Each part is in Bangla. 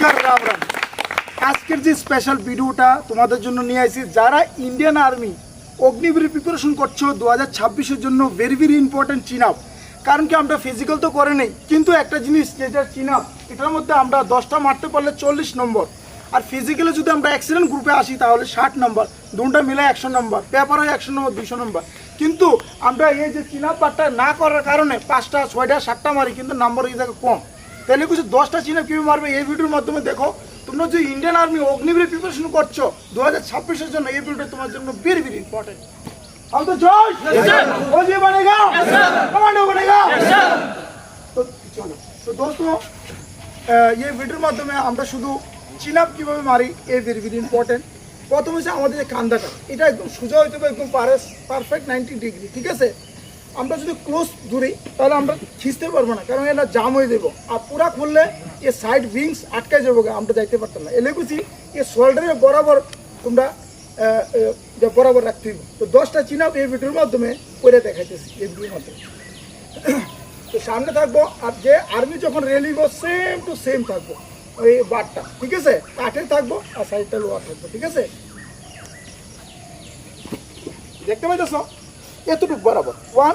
নমস্কার, রাম রাম। আজকের যে স্পেশাল ভিডিওটা তোমাদের জন্য নিয়ে আসি যারা ইন্ডিয়ান আর্মি অগ্নিবীর প্রিপারেশন করছ দু হাজার ছাব্বিশের জন্য very very important chin up কারণ কি আমরা ফিজিক্যাল তো করে নেই, কিন্তু একটা জিনিস যেটা চিন আপ এটার মধ্যে আমরা দশটা মারতে পারলে চল্লিশ নম্বর। আর ফিজিক্যালে যদি আমরা অ্যাক্সিডেন্ট গ্রুপে আসি, তাহলে ষাট নম্বর। দুটা মিলে একশো নম্বর পেপার হয় একশো নম্বর, দুশো নম্বর। কিন্তু আমরা এই যে চিন আপ পার্টটা না করার কারণে পাঁচটা, ছয়টা, সাতটা মারি, কিন্তু নম্বর হয়ে থাকে কম। তাহলে কিছু দশটা চিনা কীভাবে মারবে এই ভিডিওর মাধ্যমে দেখো তোমরা যে ইন্ডিয়ান আর্মি অগ্নিবীর প্রিপারেশন করছো দু হাজার ছাব্বিশের জন্য এই ভিডিওটা তোমার জন্য ভেরি ভেরি ইম্পর্টেন্ট हम तो जोश वो जी बनेगा कमांडो बनेगा তো চলো তো দোস্ত এই ভিডিওর মাধ্যমে আমরা শুধু চিনাপ কীভাবে মারি এই ভেরি ভেরি ইম্পর্টেন্ট প্রথম হচ্ছে আমাদের যে কান্দাটা এটা একদম সোজা হইতে হবে একদম পারফেক্ট নাইনটি ডিগ্রি ঠিক আছে আমরা যদি ক্লোজ ধরি তাহলে আমরা খিঁচতে পারব না, কারণ এটা জাম হয়ে যাব। আর পুরা খুললে এ সাইড উইংস আটকে যাব আমরা যাইতে পারতাম না। এলে কুচি এ শোল্ডারে বরাবর তোমরা বরাবর রাখতে হইব। তো দশটা চিনাপ এই ভিডিওর মাধ্যমে করে দেখাইতেছি, এই ভিডিওর মাধ্যমে। তো সামনে থাকব, আর যে আর্মি যখন রেলিব সেম টু সেম থাকব, ওই বারটা, ঠিক আছে? কাঠের থাকব, আর সাইডটা লোয়ার থাকব, ঠিক আছে? দেখতে পাইতেছ? এতটুকু বরাবর। ওয়ান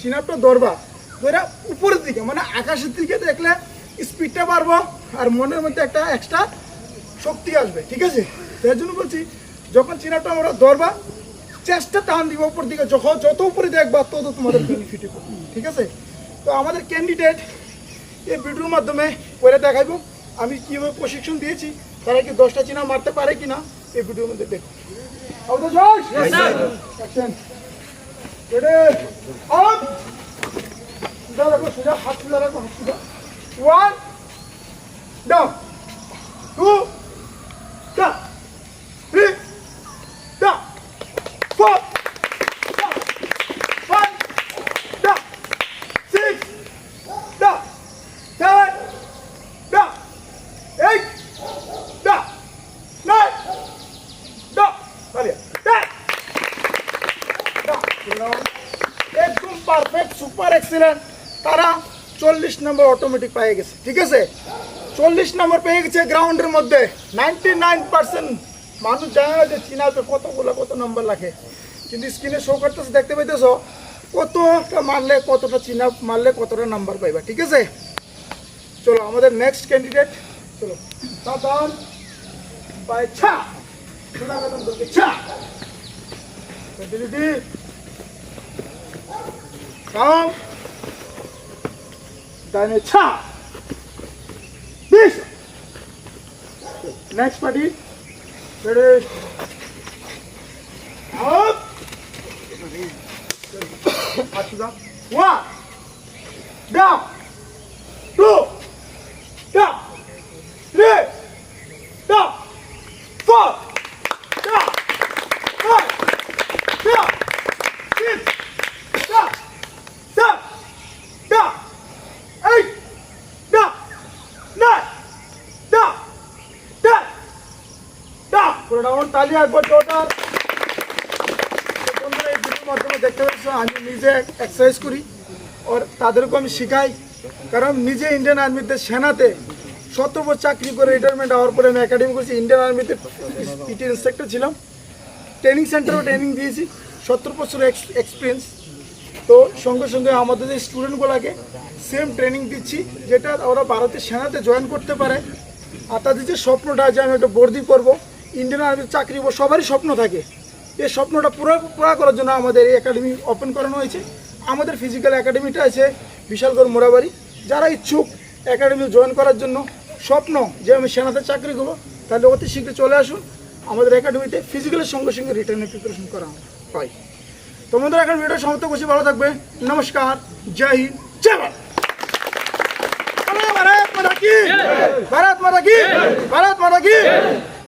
চিনাপটা ধরবা ধরে উপরের দিকে মানে আকাশের দিকে দেখলে স্পিডটা বাড়বো আর মনের মধ্যে একটা এক্সট্রা শক্তি আসবে ঠিক আছে? তার জন্য বলছি যখন চিনাপটা আমরা ধরবা চেষ্টা টান দিব উপর দিকে যখন যত উপরে দেখবা তত তোমাদের বেনিফিট ঠিক আছে? তো আমাদের ক্যান্ডিডেট এই ভিডিওর মাধ্যমে করে দেখাইবো আমি কীভাবে প্রশিক্ষণ দিয়েছি তারা কি দশটা চিনা মারতে পারে কিনা এই ভিডিওর মধ্যে দেখো Up! সোজা হাত সোজা রাখো হাত সোজা one down two down three down four five down six down seven down eight down nine down তালিয়া down একদম পারফেক্ট সুপার এক্সিলেন্ট তারা চল্লিশ নম্বর অটোমেটিক পেয়ে গেছে, ঠিক আছে? চল্লিশ নম্বর পেয়ে গেছে গ্রাউন্ডের মধ্যে। নাইনটি নাইন পার্সেন্ট মানুষ জানে না যে চীনাতে কতগুলো, কত নম্বর লাগে। কিন্তু স্ক্রিনে শো করতেছে, দেখতে পাইতেছো, কতটা মারলে, কতটা চীনা মারলে কতটা নাম্বার পাইবা, ঠিক আছে? চলো, আমাদের নেক্সট ক্যান্ডিডেট চলো। বাই, ছা! কদম ধরকে Come. then a chop. This. Next body. It is up. One. Down. Down. পুরো ডাউন তালি একবার টোটাল মাধ্যমে দেখতে পাচ্ছ, আমি নিজে এক্সারসাইজ করি আর তাদেরকেও আমি শেখাই। কারণ নিজে ইন্ডিয়ান আর্মিতে সেনাতে সতেরো বছর চাকরি করে রিটায়ারমেন্ট হওয়ার পরে আমি একাডেমি করছি। ইন্ডিয়ান আর্মিতে পিটি ইন্সপেক্টর ছিলাম। ট্রেনিং সেন্টারেও ট্রেনিং দিয়েছি। সত্তর বছর এক্সপিরিয়েন্স তো সঙ্গে সঙ্গে আমাদের যে স্টুডেন্টগুলোকে সেম ট্রেনিং দিচ্ছি, যেটা ওরা ভারতের সেনাতে জয়েন করতে পারে। আর তাদের যে স্বপ্নটা যে আমি একটা বর্দি করব। ইন্ডিয়ান আর্মির চাকরি করব সবারই স্বপ্ন থাকে। এই স্বপ্নটা পুরো পুরা করার জন্য আমাদের এই একাডেমি ওপেন করানো হয়েছে। আমাদের ফিজিক্যাল একাডেমিটা আছে বিশালগড় মোড়াবাড়ি যারা ইচ্ছুক একাডেমি জয়েন করার জন্য স্বপ্ন যে আমি সেনাতে চাকরি করব তাহলে অতি শীঘ্র চলে আসুন। আমাদের একাডেমিতে ফিজিক্যালের সঙ্গে সঙ্গে রিটার্নের প্রিপারেশন করা হয়। তোমাদের এখন ভিডিও সমাপ্ত করছি। ভালো থাকবে নমস্কার। জয় হিন্দ। জয় ভারত। মাতা কি? ভারত মাতা কি? ভারত মাতা